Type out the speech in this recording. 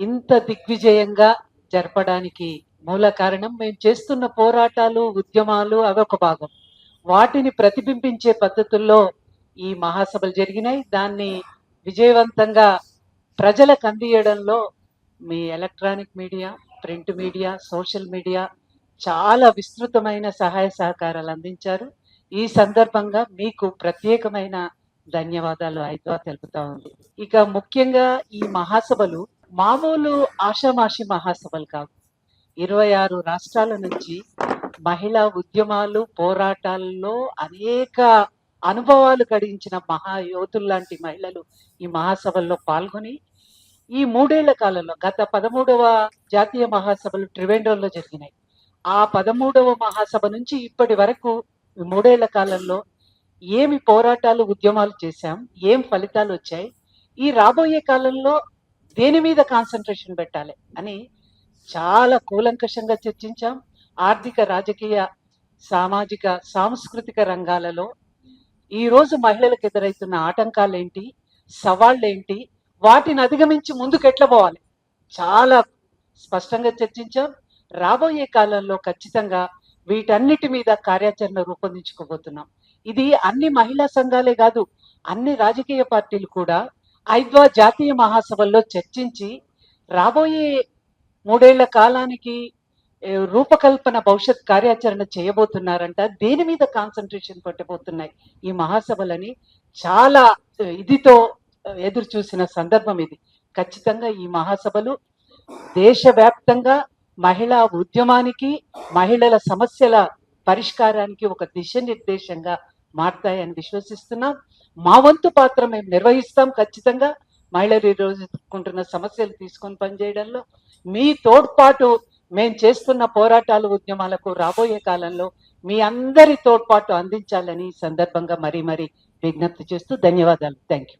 ఇంత దిగ్విజయంగా జరపడానికి మూల కారణం మేము చేస్తున్న పోరాటాలు ఉద్యమాలు అవి ఒక భాగం. వాటిని ప్రతిబింబించే పద్ధతుల్లో ఈ మహాసభలు జరిగినాయి. దాన్ని విజయవంతంగా ప్రజలకు అందియడంలో మీ electronic media print media social media చాలా విస్తృతమైన సహాయ సహకారాలు అందించారు. ఈ సందర్భంగా మీకు ప్రత్యేకమైన ధన్యవాదాలు. అయితే తెలుపుతా ఉంది. ఇక ముఖ్యంగా ఈ మహాసభలు మామూలు ఆషామాషి మహాసభలు కావు. ఇరవై ఆరు రాష్ట్రాల నుంచి మహిళా ఉద్యమాలు పోరాటాల్లో అనేక అనుభవాలు గడించిన మహాయోధులు లాంటి మహిళలు ఈ మహాసభల్లో పాల్గొని ఈ మూడేళ్ళ కాలంలో గత పదమూడవ జాతీయ మహాసభలు త్రివేండ్రంలో జరిగినాయి. ఆ పదమూడవ మహాసభ నుంచి ఇప్పటి వరకు మూడేళ్ళ కాలంలో ఏమి పోరాటాలు ఉద్యమాలు చేశాం ఏం ఫలితాలు వచ్చాయి ఈ రాబోయే కాలంలో దేని మీద కాన్సన్ట్రేషన్ పెట్టాలి అని చాలా కూలంకషంగా చర్చించాం. ఆర్థిక రాజకీయ సామాజిక సాంస్కృతిక రంగాలలో ఈ రోజు మహిళలకు ఎదురవుతున్న ఆటంకాలు ఏంటి సవాళ్ళు ఏంటి వాటిని అధిగమించి ముందుకు ఎట్లా పోవాలి? చాలా స్పష్టంగా చర్చించాం. రాబోయే కాలంలో ఖచ్చితంగా వీటన్నిటి మీద కార్యాచరణ రూపొందించుకోబోతున్నాం. ఇది అన్ని మహిళా సంఘాలే కాదు అన్ని రాజకీయ పార్టీలు కూడా ఐద్వా జాతీయ మహాసభల్లో చర్చించి రాబోయే మూడేళ్ళ కాలానికి రూపకల్పన భవిష్యత్ కార్యాచరణ చేయబోతున్నారంట. దేని మీద కాన్సన్ట్రేషన్ పెట్టబోతున్నాయి ఈ మహాసభలని? చాలా ఇదితో ఎదురు చూసిన సందర్భం ఇది. ఖచ్చితంగా ఈ మహాసభలు దేశవ్యాప్తంగా మహిళా ఉద్యమానికి మహిళల సమస్యల పరిష్కారానికి ఒక దిశనిర్దేశంగా మారతాయని విశ్వసిస్తున్నాం. మా వంతు పాత్ర మేము నిర్వహిస్తాం ఖచ్చితంగా. మహిళలు ఈరోజు ఎదుర్కొంటున్న సమస్యలు తీసుకొని పనిచేయడంలో మీ తోడ్పాటు మేము చేస్తున్న పోరాటాలు ఉద్యమాలకు రాబోయే కాలంలో మీ అందరి తోడ్పాటు అందించాలని ఈ సందర్భంగా మరీ మరీ విజ్ఞప్తి చేస్తూ ధన్యవాదాలు. Thank you